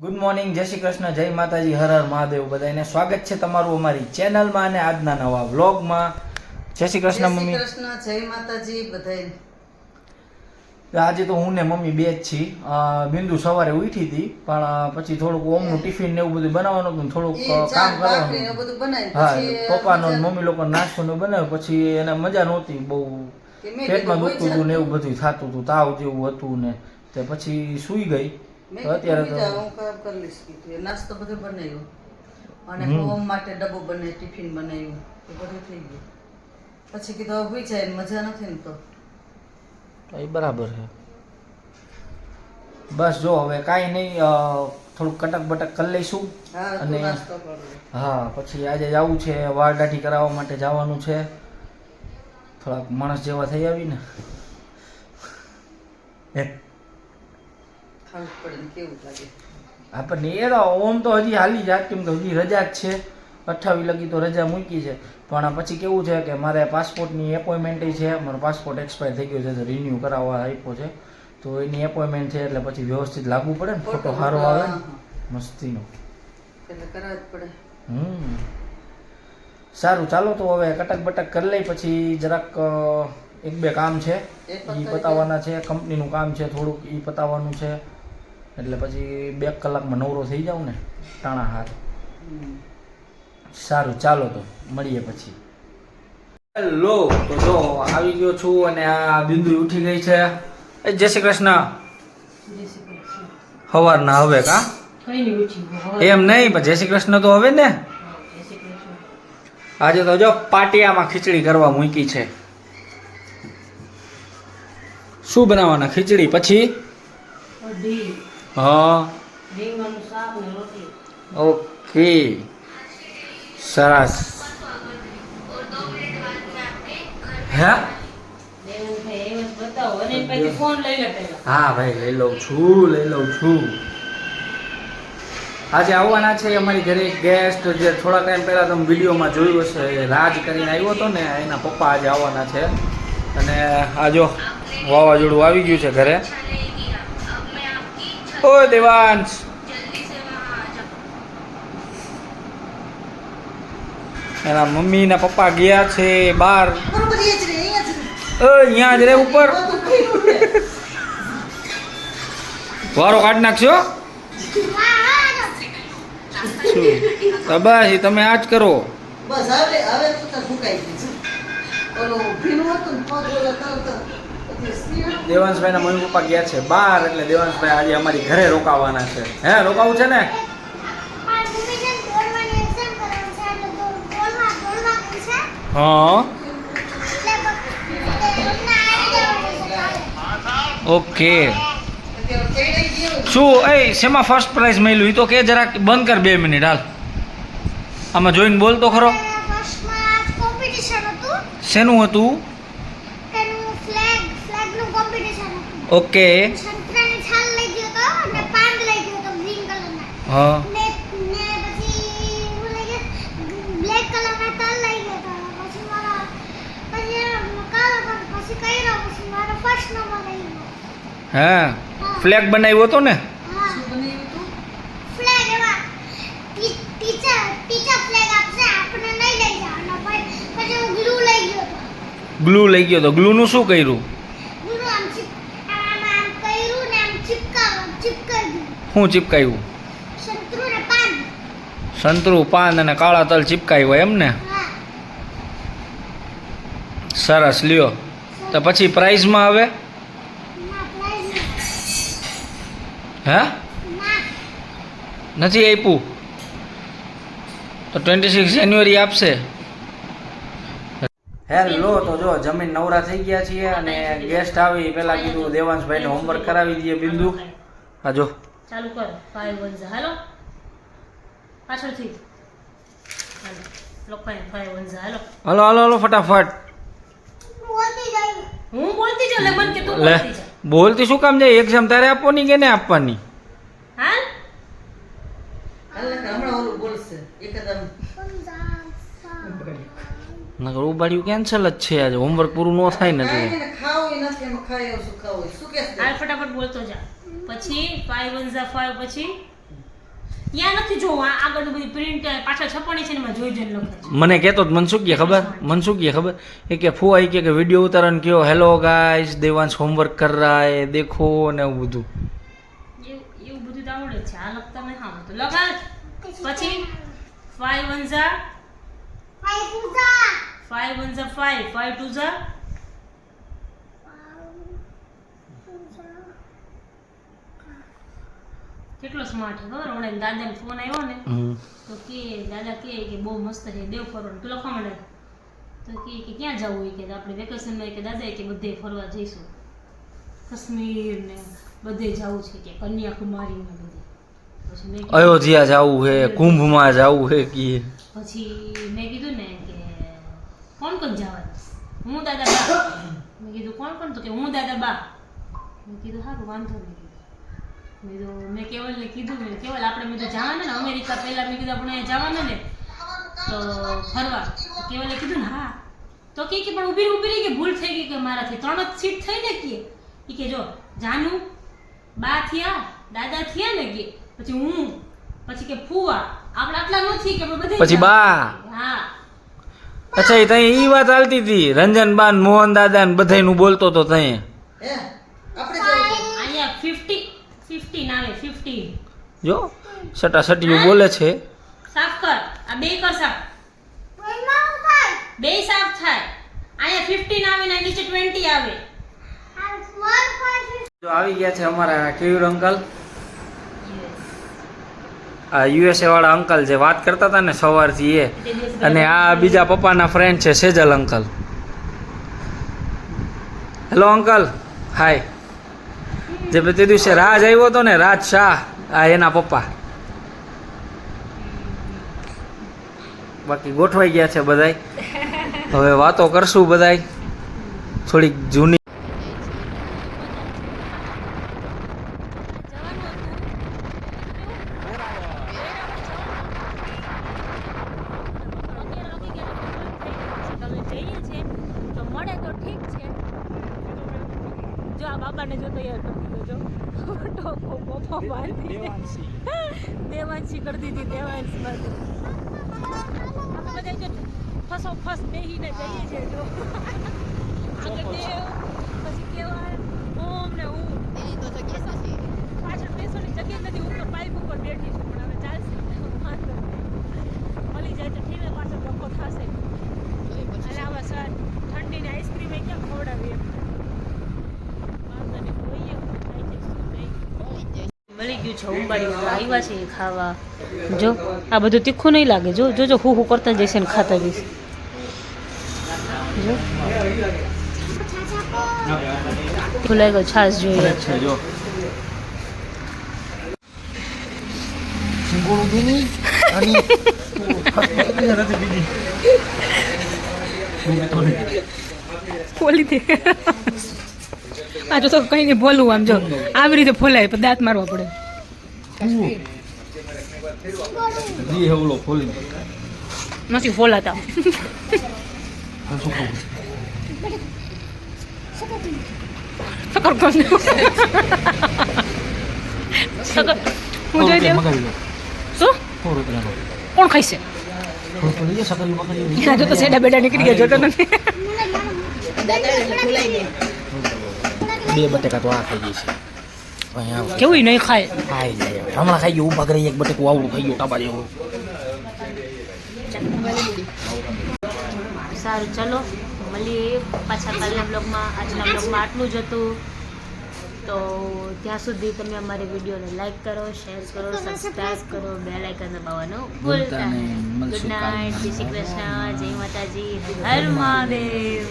Good morning જય શ્રી કૃષ્ણ જય માતાજી હર હર મહાદેવ. બધાને સ્વાગત છે તમારું અમારી ચેનલમાં અને આજના નવા વ્લોગમાં. જય શ્રી કૃષ્ણ મમ્મી. કૃષ્ણ જય માતાજી બધાય આજે તો હું ને મમ્મી બે જ છી બિંદુ સવારે ઉઠી હતી પણ પછી થોડુંક ઓમનું ટિફિન ને એવું બધું બનાવવાનું હતું થોડુંક કામ કરવાનું હા પપ્પાનો ને મમ્મી લોકો નાસ્તો ને બનાવ્યો. પછી એને મજા નહોતી બહુ પેટમાં દુખતું હતું ને એવું બધું થતું હતું તાવ જેવું હતું ને તે પછી સૂઈ ગઈ. અત્યારે તો હું કામ કરી લઈશ કીધું. નાસ્તો બધો બનાવ્યો. અને હોમ. માટે ડબ્બો બનાવી ટિફિન બનાવ્યું. એ બધું થઈ ગયું. પછી કીધું હવે જાય મજા નથી ને તો. એ બરાબર છે. બસ જો હવે કાંઈ નહીં થોડુંક કટક બટક કરી લઈશું. અને-. હા પછી આજે જવું છે વાળ દાઢી કરાવવા માટે જવાનું છે. થોડાક માણસ જેવા થઈ આવી ને હે, ખાવું પડે કેવું લાગે. આપણને એ ઓમ તો હજી હાલી જાત કેમ કે હજી રજા જ છે. અઠ્ઠાવીસ લગી તો રજા મૂકી છે. પણ પછી કેવું છે કે મારે પાસપોર્ટની એપોઇન્ટમેન્ટ છે મારો પાસપોર્ટ એક્સપાયર થઈ ગયો છે તો રિન્યૂ કરાવવા આપ્યો છે. તો એની એપોઇન્ટમેન્ટ છે એટલે પછી વ્યવસ્થિત લાગવું પડે ને? ફોટો સારો આવે ને? મસ્તીનો. એટલે કરવા જ પડે. હમ. સારું ચાલો તો હવે કટક બટક કરી લઈ પછી જરાક એક બે કામ છે. એ એ પતાવવાના છે કંપનીનું કામ છે થોડુંક એ પતાવવાનું છે. એટલે પછી બે કલાકમાં નવરો થઈ જાઉં ને ટાણા હાથ. સારું ચાલો તો મળીએ પછી. હેલો તો જો આવી ગયો છું અને આ બિંદુ ઉઠી ગઈ છે. એ જય શ્રી કૃષ્ણ. સવારના હવે કા? એમ નહીં પણ જય શ્રી કૃષ્ણ તો હવે ને. આજે તો જો પાટિયામાં ખીચડી કરવા મૂકી છે. શું બનાવવાના ખીચડી? પછી? હા. ઓકે. સરસ. હે? હા, ભાઈ, લઈ લઉં છું, લઈ લઉં છું. આજે આવવાના છે અમારી ઘરે ગેસ્ટ જે થોડા ટાઈમ પહેલા તમે વિડીયોમાં જોયું હશે રાજ કરીને આવ્યો હતો ને, એના પપ્પા આજે આવવાના છે. અને આ જો વાવાઝોડું આવી ગયું છે ઘરે. ઓ દેવાંશ. એના મમ્મી ને પપ્પા ગયા છે બહાર અહીંયા જ રે ઉપર. વારો કાઢી નાખશો? શું? બસ તમે આ જ કરો. બસ, હવે હવે તો ફૂંકાઈ ગયું ઓલો ભીનું હતું ને, પગ ઓલો તરત. દેવાંશભાઈના મમ્મી પપ્પા ગયા છે બહાર એટલે દેવાંશભાઈ આજે અમારી ઘરે રોકાવાના છે. હે રોકાવું છે ને? હા. ઓકે. શું? એ શેમાં ફર્સ્ટ પ્રાઇઝ મળ્યું? એ તો કે જરાક બંધ કર બે મિનિટ હાલ. આમાં જોઈને બોલતો ખરો. શેનું હતું? ઓકે હા. હે ફ્લેગ બનાવ્યો હતો ને? ગ્લુ લઈ ગયો તો. ગ્લુનું શું કર્યું ગ્લુ આમ ચિપ આમ આમ કર્યું ને આમ ચિપકાવ ચિપકાવી દીધું શું ચીપકાયું? સંતરુ પાન અને કાળા તલ ચીપકાયું હોય એમને સરસ, લ્યો. તો પછી પ્રાઇઝમાં આવે હે? નથી આપ્યું? તો ટ્વેન્ટી સિક્સ જાન્યુઆરી આપશે. હેલો તો જો, જમીન નવરા થઈ ગયા છીએ અને ગેસ્ટ આવી. પેલા કીધું દેવાંશભાઈને હોમવર્ક કરાવી દઈએ બિંદુ. જો. ચાલુ કરો. ફાઈવ વન ઝા. હાલો? પાછળથી. હાલો. લખાય ફાઈવ વન ઝા. હાલો. હલો હલો હલો ફટાફટ. હું બોલતી જાઉં? લે મન કે તું બોલતી જા. બોલતી શું કામ જાય? એક્ઝામ તારે આપવાની કે ને આપવાની? હાલ? હાલ ને હમણાં ઓલું બોલશે. એકદમ સમજા નકર ઉબાડ્યું કેન્સલ જ છે આજે. હોમવર્ક પૂરું ન થાય ને એટલે. ખાવું નથી એમાં ખાઈ આવું શું ખાવું શું કહેશે? હાલ ફટાફટ બોલતો જા. પછી ફાઈવ વન ઝા ફાઈવ પછી ત્યાં નથી જોવું આ આગળ બધી પ્રિન્ટ પાછળ છપણી છે ને એમાં જોઈ જોઈને લખે છે. મને કહેતો મન શું કે ખબર? મનસુખ કે ખબર? એ કે ફૂ આઈ કે કે વીડિયો ઉતારન કયો હેલો ગાઈસ દેવાંશ હોમવર્ક કર રહા હે દેખો ને એવું બધું. એવું એવું બધું તો આવડે છે. આ લખતા મેં હા તો. લગાડ પછી ફાઈવ વન ઝા ફાઈવ પૂજા ફાઈવ વન ઝા ફાઈવ ફાઈવ ટુ ઝા કેટલો સ્માર્ટ હતો ખબર હમણાં દાદાને ફોન આવ્યો ને તો કે દાદા કે કે બહુ મસ્ત છે દેવ ફરવાનું પેલો માંડે. તો કે કે ક્યાં જવું હોય કે આપણે વેકેશનમાં કે દાદા કે બધે ફરવા જઈશું. કશ્મીર ને બધે જવું છે કે કન્યાકુમારી ને બધે. પછી અયોધ્યા જવું છે કુંભમાં જવું હે કે પછી મેં કીધું ને કે કોણ કોણ જવાનું? હું દાદા બા. મેં કીધું કોણ કોણ? તો કે હું દાદા બા. મેં કીધું સારું વાંધો નહીં. મેં કેવલને કીધું મેં કેવલ આપણે મેં તો જવાના ને અમેરિકા પહેલા મેં કીધું આપણે જવાના ને તો ફરવા. કેવલે કીધું ને હા. તો કે કે પણ ઊભી રહી, ઊભી રહી કે ભૂલ થઈ ગઈ કે મારાથી? ત્રણ જ સીટ થઈ ને કે? એ કે જો જાનુ બા થયા દાદા થયા ને કે? પછી હું પછી કે ફુવા. આપણે આટલા નથી કે બધા પછી બા. હા. અચ્છા એ તઈ ઈ વાત ચાલતી હતી રંજનબાન મોહન દાદા ને બધાયનું બોલતો તો તઈ. જો સટા સટીયું બોલે છે. સાફ કર. આ બે કર સાફ. બે સાફ થાય. અહીંયા 15 આવે ને નીચે 20 આવે. જો આવી ગયા છે અમારા કેયુર અંકલ. આ યુએસએ વાળા અંકલ જે વાત કરતા હતા ને સવારથી એ. અને આ બીજા પપ્પાના ફ્રેન્ડ છે Sejal uncle. Hello uncle hi જે તે દિવસે રાજ આવ્યો હતો ને, રાજ શાહ, આ એના પપ્પા. બાકી ગોઠવાઈ ગયા છે બધાય. હવે વાતો કરશું બધાય. થોડીક જૂની. તો ઠીક છે. જો આ બાબાને જો તૈયાર કરી દીધો જો. ટોકો પોપો બાંધી દેવાંશી કરી દીધી દેવાંશી બાંધી આપણે બધા જો ફસો ફસ બેહીને જઈએ છીએ જો. આગળ દેવ પછી કેવાય ઓમ ને હું પાછળ બેસવાની જગ્યા નથી ઉપર પાઇપ ઉપર બેઠી છું પણ હવે ચાલશે વાંધો નહીં. મળી જાય તો ઠીક ને પાછળ ધક્કો થશે અને આવા સર ઠંડીની આઈસ્ક્રીમ એ ક્યાં ખવડાવી એમ વાંધો નહીં જોઈએ ખાઈ જઈશું નહીં મળી ગયું છે ઉંબાડીમાં આવ્યા છે ખાવા. જો આ બધું તીખું નહીં લાગે. જો જો જો હું હું કરતા જઈશ ને ખાતા જઈશ. જો. ભૂલાઈ ગયો છાશ જોઈએ. છે જો. ખોલી દે. આ જો તો કઈ નહીં બોલવું આમ જો. આવી રીતે ફોલાય પણ દાંત મારવા પડે. જી હવલો ખોલી નથી ફોલાતા સકર કોણ સકર હું જોઈ દઉં શું કોણ ખાઈશે જો તો સેડા બેડા નીકળી ગયા જોતો નથી બે બટેકા તો આ ખાઈ ગઈ છે અહીંયા કેવું નહીં ખાય? હાય જાય હમણાં ખાઈ ગયું ઊભા કરી એક બટેકું આવડું ખાઈ ગયું ટાબા જેવું. સારું ચલો. મળીએ પાછા કાલના બ્લોગમાં. આજના બ્લોગમાં આટલું જ હતું. તો ત્યાં સુધી તમે અમારી વિડીયોને લાઈક કરો શેર કરો સબસ્ક્રાઈબ કરો બે લાઇકન દબાવવાનું ભૂલતા. નહીં. ગુડ નાઇટ જય શ્રી કૃષ્ણ. જય માતાજી. હર મહાદેવ.